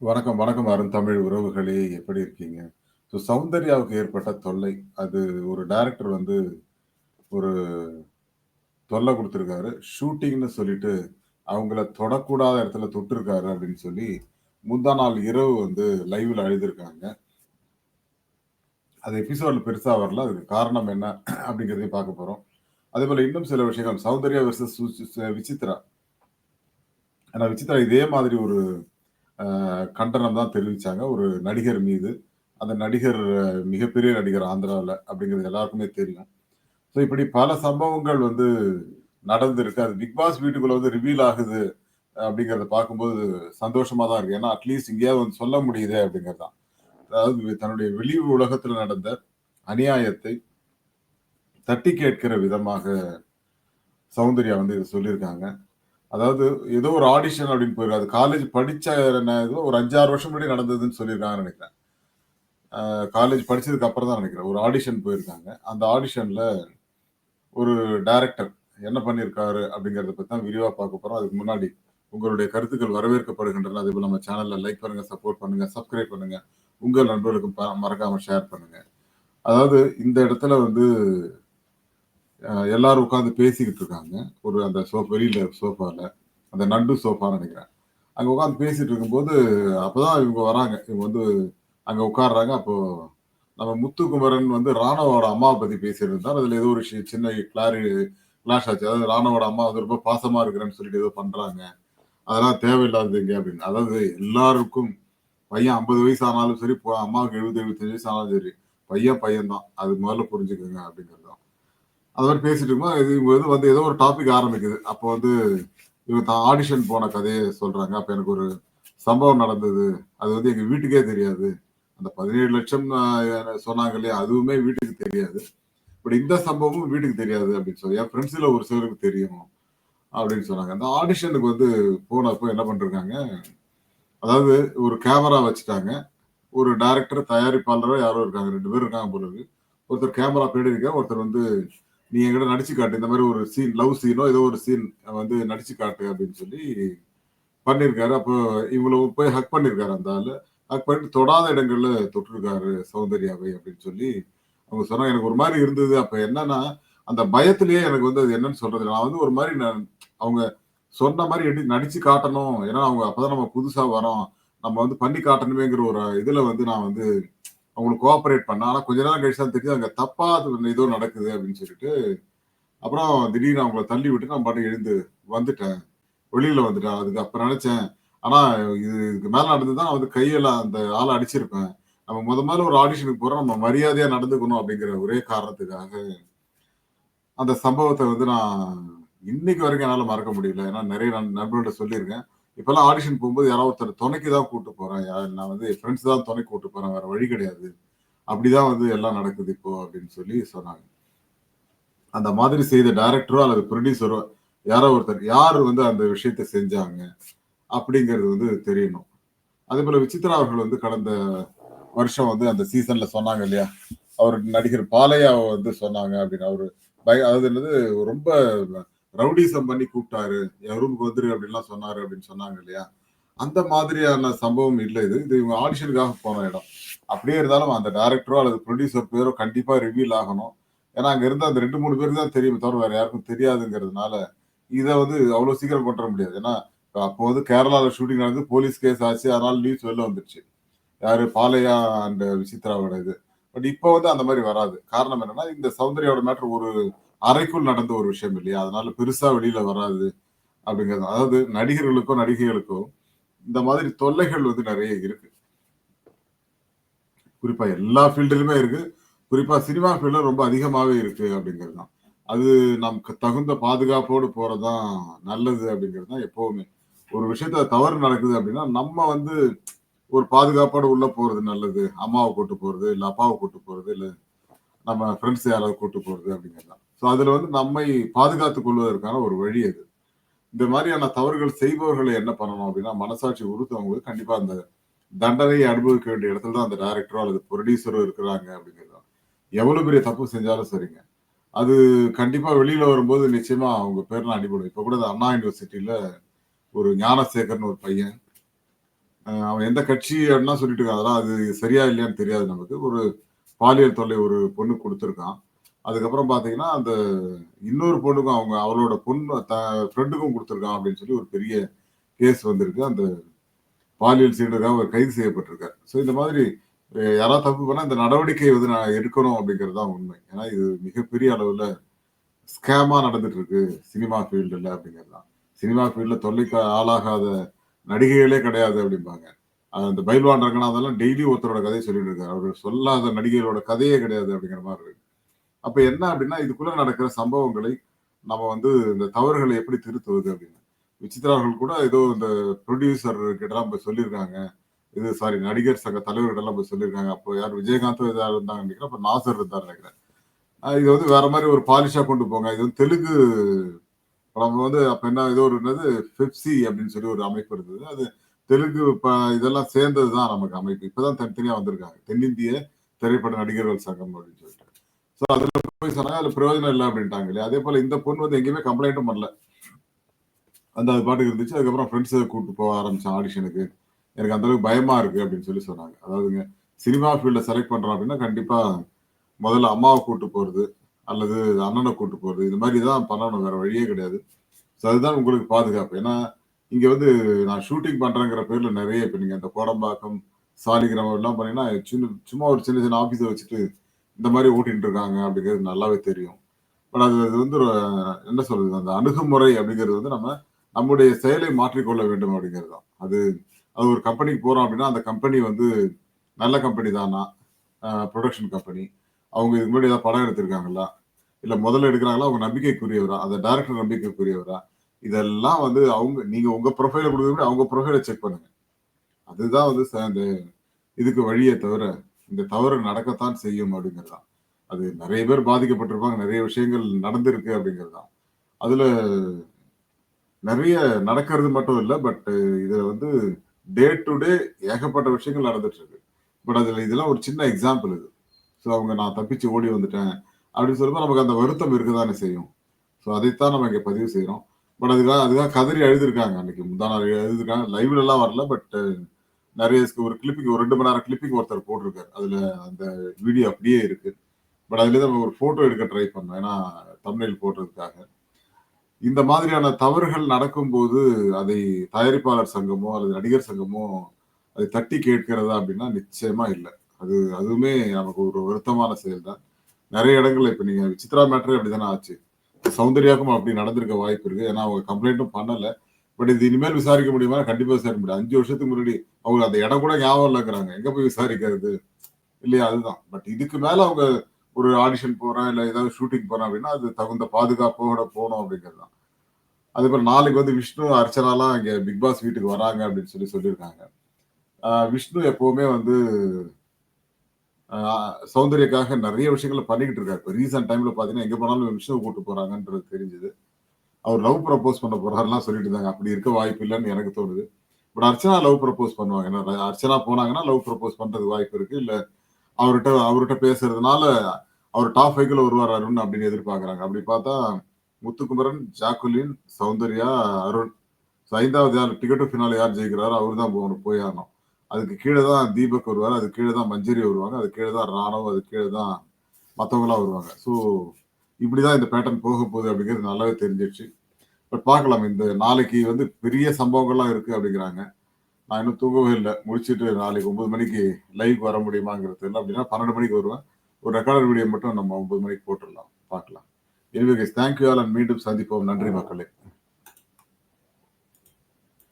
வணக்கம், வணக்கம் அருந்தமிழ் உறவுகளே! எப்படி இருக்கீங்க? ஸோ சௌந்தர்யாவுக்கு ஏற்பட்ட தொல்லை. அது ஒரு டைரக்டர் வந்து ஒரு தொல்லை கொடுத்துருக்காரு ஷூட்டிங்னு சொல்லிட்டு, அவங்கள தொடக்கூடாத இடத்துல தொட்டிருக்காரு அப்படின்னு சொல்லி, முந்தா நாள் இரவு வந்து லைவில் அழுதுருக்காங்க. அது எபிசோடில் பெருசாக வரல. அதுக்கு காரணம் என்ன? அப்படிங்கிறதையும் பார்க்க போகிறோம் அதே போல் இன்னும் சில விஷயங்கள். சௌந்தர்யா வெர்சஸ் சு விசித்ரா. ஆனால் விசித்ரா இதே மாதிரி ஒரு கண்டனம் தான் தெரிவித்தாங்க ஒரு நடிகர் மீது. அந்த நடிகர் மிகப்பெரிய நடிகர் ஆந்திராவில் அப்படிங்கிறது எல்லாருக்குமே தெரியும். ஸோ இப்படி பல சம்பவங்கள் வந்து நடந்திருக்கு. அது பிக் பாஸ் வீட்டுக்குள்ள வந்து ரிவீல் ஆகுது அப்படிங்கிறத பார்க்கும்போது சந்தோஷமா தான் இருக்கு. ஏன்னா அட்லீஸ்ட் இங்கேயாவது வந்து சொல்ல முடியுதே அப்படிங்கிறது தான். அதாவது தன்னுடைய வெளி உலகத்தில் நடந்த அநியாயத்தை தட்டி கேட்கிற விதமாக சௌந்தர்யா வந்து இதை சொல்லியிருக்காங்க. அதாவது ஏதோ ஒரு ஆடிஷன் அப்படின்னு போயிருக்காது. காலேஜ் படிச்ச என்ன ஏதோ ஒரு 5, 6 வருஷம் முன்னாடி நடந்ததுன்னு சொல்லியிருக்காங்கன்னு நினைக்கிறேன் காலேஜ் படிச்சதுக்கு அப்புறம் தான் நினைக்கிறேன் ஒரு ஆடிஷன் போயிருக்காங்க. அந்த ஆடிஷன்ல ஒரு டைரக்டர் என்ன பண்ணியிருக்காரு அப்படிங்கிறத பத்தி தான் விரிவா பார்க்க போறோம். அதுக்கு முன்னாடி உங்களுடைய கருத்துக்கள் வரவேற்கப்படுகின்றன. அதேபோல நம்ம சேனல்ல லைக் பண்ணுங்க, சப்போர்ட் பண்ணுங்க, சப்ஸ்கிரைப் பண்ணுங்க. உங்கள் நண்பர்களுக்கும் ப மறக்காம ஷேர் பண்ணுங்க. அதாவது இந்த இடத்துல வந்து எல்லாரும் உட்காந்து பேசிக்கிட்டு இருக்காங்க. ஒரு அந்த சோஃபா வெளியில் சோஃபாவில் அந்த நண்டு சோஃபான்னு நினைக்கிறேன் அங்கே உட்காந்து பேசிகிட்டு இருக்கும்போது, அப்பதான் இவங்க வராங்க. இவங்க வந்து அங்கே உட்காடுறாங்க அப்போது நம்ம முத்துக்குமரன் வந்து ராணவோட அம்மாவை பற்றி பேசிட்டு இருந்தார். ஏதோ ஒரு சின்ன கிளாரி கிளாஷ் ஆச்சு. அதாவது ராணவோட அம்மா வந்து ரொம்ப பாசமாக இருக்கிறேன்னு சொல்லிட்டு ஏதோ பண்ணுறாங்க அதெல்லாம் தேவையில்லாததுங்க அப்படின்னு. அதாவது எல்லாருக்கும் பையன் 50 வயசு ஆனாலும் சரி, அம்மாவுக்கு 70, 75 வயசு ஆனாலும் சரி, பையன் பையன் தான். அது முதல்ல புரிஞ்சுக்கோங்க அப்படிங்கிறது தான். அது மாதிரி பேசிட்டு இருக்கும்போது, இது இவங்க வந்து வந்து ஏதோ ஒரு டாபிக் ஆரம்பிக்குது. அப்போ வந்து இவங்க தான் ஆடிஷன் போன கதையை சொல்றாங்க. அப்போ எனக்கு ஒரு சம்பவம் நடந்தது. அது வந்து எங்க வீட்டுக்கே தெரியாது. அந்த பதினேழு லட்சம் சொன்னாங்க இல்லையா? அதுவுமே வீட்டுக்கு தெரியாது. பட் இந்த சம்பவமும் வீட்டுக்கு தெரியாது அப்படின்னு சொல்லி, என் ஃப்ரெண்ட்ஸில் ஒரு சிலருக்கு தெரியும். அப்படின்னு சொன்னாங்க. அந்த ஆடிஷனுக்கு வந்து போனப்போ என்ன பண்ணிருக்காங்க, அதாவது ஒரு கேமரா வச்சுட்டாங்க. ஒரு டைரக்டர், தயாரிப்பாளராக யாரோ இருக்காங்க. ரெண்டு பேர் இருக்காங்க போல இருக்கு. ஒருத்தர் கேமரா பேடி இருக்கார். ஒருத்தர் வந்து நீ என்கிட்ட நடிச்சு காட்டு. இந்த மாதிரி ஒரு சீன் லவ் சீனோ ஏதோ ஒரு சீன் வந்து நடிச்சு காட்டு அப்படின்னு சொல்லி பண்ணியிருக்காரு. அப்போ இவங்கள போய் ஹக் பண்ணியிருக்காரு அந்த ஆள் ஹக் பண்ணிட்டு தொடாத இடங்கள்ல தொட்டிருக்காரு சௌந்தர்யாவை அப்படின்னு சொல்லி அவங்க சொன்னாங்க. எனக்கு ஒரு மாதிரி இருந்தது. அப்ப என்னன்னா, அந்த பயத்திலேயே எனக்கு வந்து அது என்னன்னு சொல்றது. நான் வந்து ஒரு மாதிரி நான் அவங்க சொன்ன மாதிரி எடி நடிச்சு காட்டணும். ஏன்னா அவங்க அப்பதான் நம்ம புதுசா வரோம். நம்ம வந்து பண்ணி காட்டணுமேங்கிற ஒரு இதுல வந்து நான் வந்து அவங்களுக்கு கோஆப்ரேட் பண்ணேன். ஆனா கொஞ்ச நேரம் கழிச்சு தான் தெரியுது அங்க தப்பா அது ஏதோ நடக்குது அப்படின்னு சொல்லிட்டு, அப்புறம் திடீர்னு அவங்கள தள்ளி விட்டு நான் பாட்டுக்கு எழுந்து வந்துட்டேன். வெளியில வந்துட்டேன். அதுக்கு அப்ப நினச்சேன் ஆனா இது இதுக்கு மேல நடந்து தான் வந்து கையெல்லாம் அந்த ஆளை அடிச்சிருப்பேன். நம்ம முத முதல்ல ஒரு ஆடிஷனுக்கு போறோம். நம்ம மரியாதையா நடந்துக்கணும் அப்படிங்கிற ஒரே காரணத்துக்காக, அந்த சம்பவத்தை வந்து நான் இன்னைக்கு வரைக்கும் என்னால மறக்க முடியல. ஏன்னா நிறைய நண் நண்பர்கள்ட்ட சொல்லியிருக்கேன். இப்பெல்லாம் ஆடிஷன் போகும்போது யாராவது ஒருத்தர் துணைக்கு தான் கூட்டு போறேன். யார் நான் வந்து ஃப்ரெண்ட்ஸ் தான் துணைக்கு கூட்டு போறேன். வேற வழி கிடையாது. அப்படிதான் வந்து எல்லாம் நடக்குது இப்போ அப்படின்னு சொல்லி சொன்னாங்க. அந்த மாதிரி செய்த டைரக்டரோ அல்லது ப்ரொடியூசரோ யாரோ ஒருத்தர் யார் வந்து அந்த விஷயத்த செஞ்சாங்க அப்படிங்கிறது வந்து தெரியணும். அதே போல விசித்ரா அவர்கள் வந்து கடந்த வருஷம் வந்து அந்த சீசன்ல சொன்னாங்க இல்லையா? அவர் நடிகர் பாலையாவை வந்து சொன்னாங்க அப்படின்னு. அவர் பய அதாவது என்னது ரொம்ப ரவுடிசம் பண்ணி கூப்பிட்டாரு. என் ரூமுக்கு வந்துரு அப்படின்லாம் சொன்னாரு அப்படின்னு சொன்னாங்க இல்லையா? அந்த மாதிரியான சம்பவம் இல்லை இது. இது இவங்க ஆடிஷனுக்காக போன இடம். அப்படியே இருந்தாலும் அந்த டைரக்டரோ அல்லது ப்ரொடியூசர் பேரோ கண்டிப்பா ரிவீல் ஆகணும். ஏன்னா அங்க இருந்த அந்த 2, 3 பேருக்கு தான் தெரியும் தவிர வேற யாருக்கும் தெரியாதுங்கிறதுனால, இதை வந்து அவ்வளோ சீக்கிரம் கொண்டு வர முடியாது. ஏன்னா அப்போ வந்து கேரளாவில் ஷூட்டிங் நடந்து போலீஸ் கேஸ் ஆச்சு. அதனால நியூஸ் வெளில வந்துருச்சு. யாரு பாலையா அண்ட் விசித்ராவோட இது. பட் இப்போ வந்து அந்த மாதிரி வராது. காரணம் என்னன்னா, இந்த சௌந்தர்யாவோட மேட்ரு ஒரு அறைக்குள் நடந்த ஒரு விஷயம் இல்லையா? அதனால பெருசா வெளியில வராது அப்படிங்கிறது. அதாவது நடிகர்களுக்கோ, நடிகைகளுக்கோ இந்த மாதிரி தொல்லைகள் வந்து நிறைய இருக்கு. குறிப்பா எல்லா ஃபீல்டுலுமே இருக்கு. குறிப்பா சினிமா ஃபீல்டு ரொம்ப அதிகமாகவே இருக்கு அப்படிங்கிறது தான். அது நமக்கு தகுந்த பாதுகாப்போடு போறதுதான் நல்லது அப்படிங்கிறது தான் எப்பவுமே. ஒரு விஷயத்த தவறு நடக்குது அப்படின்னா, நம்ம வந்து ஒரு பாதுகாப்போட உள்ள போறது நல்லது. அம்மாவை கூட்டு போறது, இல்ல அப்பாவை கூட்டு போறது, இல்ல நம்ம ஃப்ரெண்ட்ஸ் யாராவது கூட்டு போறது அப்படிங்கிறது தான். ஸோ அதில் வந்து நம்மை பாதுகாத்துக் கொள்வதற்கான ஒரு வழி அது. இந்த மாதிரியான தவறுகள் செய்பவர்களை என்ன பண்ணணும் அப்படின்னா, மனசாட்சி உறுத்தவங்களுக்கு கண்டிப்பாக அந்த தண்டனையை அனுபவிக்க வேண்டிய இடத்துல தான் அந்த டைரக்டரோ அல்லது ப்ரொடியூசரோ இருக்கிறாங்க அப்படிங்கிறது எவ்வளோ பெரிய தப்பு செஞ்சாலும் சரிங்க. அது கண்டிப்பாக வெளியில் வரும்போது நிச்சயமாக அவங்க பேர்லாம் அடிபடும். இப்போ கூட அந்த அண்ணா யூனிவர்சிட்டியில் ஒரு ஞானசேகர்னு ஒரு பையன் அவன் எந்த கட்சி அப்படின்னா சொல்லிட்டு இருக்கான் அதெல்லாம் அது சரியா இல்லையான்னு தெரியாது நமக்கு ஒரு பாலியல் தொல்லை ஒரு பொண்ணு கொடுத்துருக்கான் அதுக்கப்புறம் பார்த்தீங்கன்னா அந்த இன்னொரு பொண்ணுக்கும் அவங்க அவளோட பொண்ணு ஃப்ரெண்டுக்கும் கொடுத்துருக்கான் அப்படின்னு சொல்லி ஒரு பெரிய கேஸ் வந்திருக்கு. அந்த பாலியல் சீண்டருக்காக அவர் கைது செய்யப்பட்டிருக்கார். ஸோ இந்த மாதிரி யாராவது தப்பு பண்ணால் இந்த நடவடிக்கை வந்து நான் எடுக்கணும் அப்படிங்கிறது தான் உண்மை. ஏன்னா இது மிகப்பெரிய அளவில் ஸ்கேமாக நடந்துட்டு இருக்கு சினிமா ஃபீல்டில் அப்படிங்கிறது தான். சினிமா ஃபீல்டில் தொல்லைக்கு ஆளாகாத நடிகைகளே கிடையாது அப்படிம்பாங்க. அந்த பைல்வான் ரங்கநாதெல்லாம் டெய்லி ஒருத்தரோட கதையை சொல்லிட்டு இருக்காரு. அவர் சொல்லாத நடிகைகளோட கதையே கிடையாது அப்படிங்கிற மாதிரி இருக்கு. அப்ப என்ன அப்படின்னா இதுக்குள்ள நடக்கிற சம்பவங்களை நம்ம வந்து இந்த தவறுகளை எப்படி திருத்துவது அப்படின்னு. விசித்ரா அவர்கள் கூட ஏதோ இந்த ப்ரொடியூசர் கிட்டலாம் போய் சொல்லியிருக்காங்க. இது சாரி நடிகர் சங்க தலைவர்கிட்டலாம் போய் சொல்லியிருக்காங்க. அப்போ யார் விஜயகாந்த் இதாக இருந்தாங்க நினைக்கிறேன். அப்போ நாசர் இருந்தார் நினைக்கிறேன். இது வந்து வேற மாதிரி ஒரு பாலிஷா கொண்டு போங்க. இது வந்து தெலுங்கு படம். வந்து அப்ப என்ன ஏதோ ஒரு என்னது பெப்சி அப்படின்னு சொல்லி ஒரு அமைப்பு இருந்தது. அது தெலுங்கு இப்போ இதெல்லாம் சேர்ந்தது தான் நமக்கு அமைப்பு. இப்பதான் தனித்தனியா வந்திருக்காங்க. தென்னிந்திய திரைப்பட நடிகர்கள் சங்கம் அப்படின்னு சொல்லிட்டு. ஸோ அதுல போய் சொன்னாங்க அதுல பிரயோஜனம் இல்லை அப்படின்ட்டாங்க இல்லையா? அதே போல இந்த பொண்ணு வந்து எங்கேயுமே கம்ப்ளைண்ட்டும் பண்ணல. அந்த அது பாட்டுக்கு இருந்துச்சு. அதுக்கப்புறம் ஃப்ரெண்ட்ஸை கூப்பிட்டு போக ஆரம்பிச்சேன் ஆடிஷனுக்கு எனக்கு அந்த அளவுக்கு பயமா இருக்கு அப்படின்னு சொல்லி சொன்னாங்க. அதாவதுங்க சினிமா ஃபீல்ட செலக்ட் பண்றோம் அப்படின்னா கண்டிப்பா முதல்ல அம்மாவை கூட்டு போறது அல்லது அண்ணனை கூட்டு போறது இது மாதிரி தான் பண்ணணும். வேற வழியே கிடையாது. ஸோ அதுதான் உங்களுக்கு பாதுகாப்பு. ஏன்னா இங்க வந்து நான் ஷூட்டிங் பண்றேங்கிற பேர்ல நிறைய இப்ப நீங்க அந்த கோடம்பாக்கம் சாலிகிராமம் எல்லாம் பண்ணீங்கன்னா சின்ன சும்மா ஒரு சின்ன சின்ன ஆஃபீஸை வச்சுட்டு இந்த மாதிரி ஓட்டிட்டு இருக்காங்க அப்படிங்கிறது நல்லாவே தெரியும். பட் அது அது வந்து என்ன சொல்றது அந்த அணுகுமுறை அப்படிங்கிறது வந்து நம்ம நம்முடைய செயலை மாற்றிக்கொள்ள வேண்டும் அப்படிங்கிறது தான். அது அது ஒரு கம்பெனிக்கு போகிறோம் அப்படின்னா அந்த கம்பெனி வந்து நல்ல கம்பெனி தானா? ப்ரொடக்ஷன் கம்பெனி அவங்க இதுக்கு முன்னாடி ஏதாவது படம் எடுத்திருக்காங்களா? இல்லை முதல்ல எடுக்கிறாங்களா? அவங்க நம்பிக்கைக்குரியவரா? அந்த டேரக்டர் நம்பிக்கைக்குரியவரா? இதெல்லாம் வந்து அவங்க நீங்கள் உங்கள் ப்ரொஃபைலை கொடுக்குறது அவங்க ப்ரொஃபைலை செக் பண்ணுங்க. அதுதான் வந்து ச- அந்த இதுக்கு வழியே தவிர இந்த தவறு நடக்கத்தான் செய்யும் அப்படிங்கிறது தான் அது நிறைய பேர் பாதிக்கப்பட்டிருப்பாங்க நிறைய விஷயங்கள் நடந்திருக்கு அப்படிங்கிறது தான் அதுல நிறைய நடக்கிறது மட்டும் இல்லை பட் இதுல வந்து டே டு டே ஏகப்பட்ட விஷயங்கள் நடந்துட்டு இருக்கு பட் அதுல இதெல்லாம் ஒரு சின்ன எக்ஸாம்பிள் இது. ஸோ அவங்க நான் தப்பிச்சு ஓடி வந்துட்டேன் அப்படின்னு சொல்லும்போது நமக்கு அந்த வருத்தம் இருக்குதானே செய்யும். ஸோ அதைத்தான் நம்ம இங்கே பதிவு செய்யறோம் பட் அதுக்காக அதுக்காக கதறி எழுதியிருக்காங்க. அன்னைக்கு முந்தா நாள் எழுதிருக்காங்க லைவ்லலாம் வரல பட் நிறைய ஒரு கிளிப்பிங் ஒரு ரெண்டு மணி நேரம் கிளிப்பிங் ஒருத்தர் போட்டிருக்காரு. அதுல அந்த வீடியோ அப்படியே இருக்கு. பட் அதுல நம்ம ஒரு போட்டோ எடுக்க ட்ரை பண்ணோம். ஏன்னா தமிழில் போடுறதுக்காக. இந்த மாதிரியான தவறுகள் நடக்கும்போது அதை தயாரிப்பாளர் சங்கமோ அல்லது நடிகர் சங்கமோ அதை தட்டி கேட்கிறதா அப்படின்னா நிச்சயமா இல்லை. அது அதுவுமே நமக்கு ஒரு வருத்தமான செயல் தான் நிறைய இடங்கள்ல இப்ப நீங்க விசித்ரா மேட்டரே அப்படிதானே ஆச்சு. சௌந்தர்யாக்கும் அப்படி நடந்திருக்க வாய்ப்பு இருக்கு. ஏன்னா அவங்க கம்ப்ளைண்ட்டும் பண்ணல. பட் இது இனிமேல் விசாரிக்க முடியுமா கண்டிப்பா விசாரிக்க முடியும் அஞ்சு வருஷத்துக்கு முன்னாடி அவங்க அந்த இடம் கூட ஞாபகம் இல்லைங்கிறாங்க. எங்க போய் விசாரிக்கிறது? இல்லையா? அதுதான். பட் இதுக்கு மேல அவங்க ஒரு ஆடிஷன் போறேன் இல்ல ஏதாவது ஷூட்டிங் போறேன் அப்படின்னா அது தகுந்த பாதுகாப்போட போகணும் அப்படிங்கிறது தான். அதே போல் நாளைக்கு வந்து விஷ்ணு அர்ச்சனாலாம் இங்க பிக் பாஸ் வீட்டுக்கு வராங்க அப்படின்னு சொல்லி சொல்லியிருக்காங்க. விஷ்ணு எப்பவுமே வந்து சௌந்தர்யக்காக நிறைய விஷயங்களை பண்ணிக்கிட்டு இருக்காரு. இப்போ ரீசன்ட் டைம்ல பார்த்தீங்கன்னா எங்க போனாலும் விஷ்ணு கூட்டு போறாங்கன்றது தெரிஞ்சது. அவர் லவ் ப்ரப்போஸ் பண்ண போறாருலாம் சொல்லிட்டு இருந்தாங்க. அப்படி இருக்க வாய்ப்பு இல்லைன்னு எனக்கு தோணுது. பட் அர்ச்சனா லவ் ப்ரப்போஸ் பண்ணுவாங்க. ஏன்னா அர்ச்சனா போனாங்கன்னா லவ் ப்ரப்போஸ் பண்றது வாய்ப்பு இருக்கு. இல்ல அவர்கிட்ட அவர்கிட்ட பேசுறதுனால அவர் டாப் ஃபைவ்ல வருவார் அருண் அப்படின்னு எதிர்பார்க்கறாங்க. அப்படி பார்த்தா முத்துக்குமரன் ஜாக்குலின் சௌந்தர்யா அருண். So ஐந்தாவது யார் டிக்கெட்டு ஃபினால யார் ஜெயிக்கிறாரோ அவர் தான் போகணும் போய் ஆகணும். அதுக்கு கீழே தான் தீபக் வருவார் அது கீழே தான் மஞ்சரி வருவாங்க அது கீழே தான் ராணவ் அது கீழே தான் மற்றவங்களாம் வருவாங்க. ஸோ இப்படிதான் இந்த பேட்டர்ன் போக போகுது அப்படிங்கிறது நல்லாவே தெரிஞ்சிடுச்சு பட் பார்க்கலாம். இந்த நாளைக்கு வந்து பெரிய சம்பவங்கள்லாம் இருக்கு அப்படிங்கிறாங்க. நான் இன்னும் தூங்கவே இல்லை. முடிச்சிட்டு நாளைக்கு ஒன்பது மணிக்கு லைவ் வர முடியுமாங்கிறது இல்லை அப்படின்னா பன்னெண்டு மணிக்கு வருவேன். ஒரு ரெக்கார்டர் வீடியோ மட்டும் நம்ம ஒன்பது மணிக்கு போட்டுடலாம். பார்க்கலாம். எனவே தேங்க்யூ ஆல் அண்ட் மீண்டும் சந்திப்போம். நன்றி மக்களே.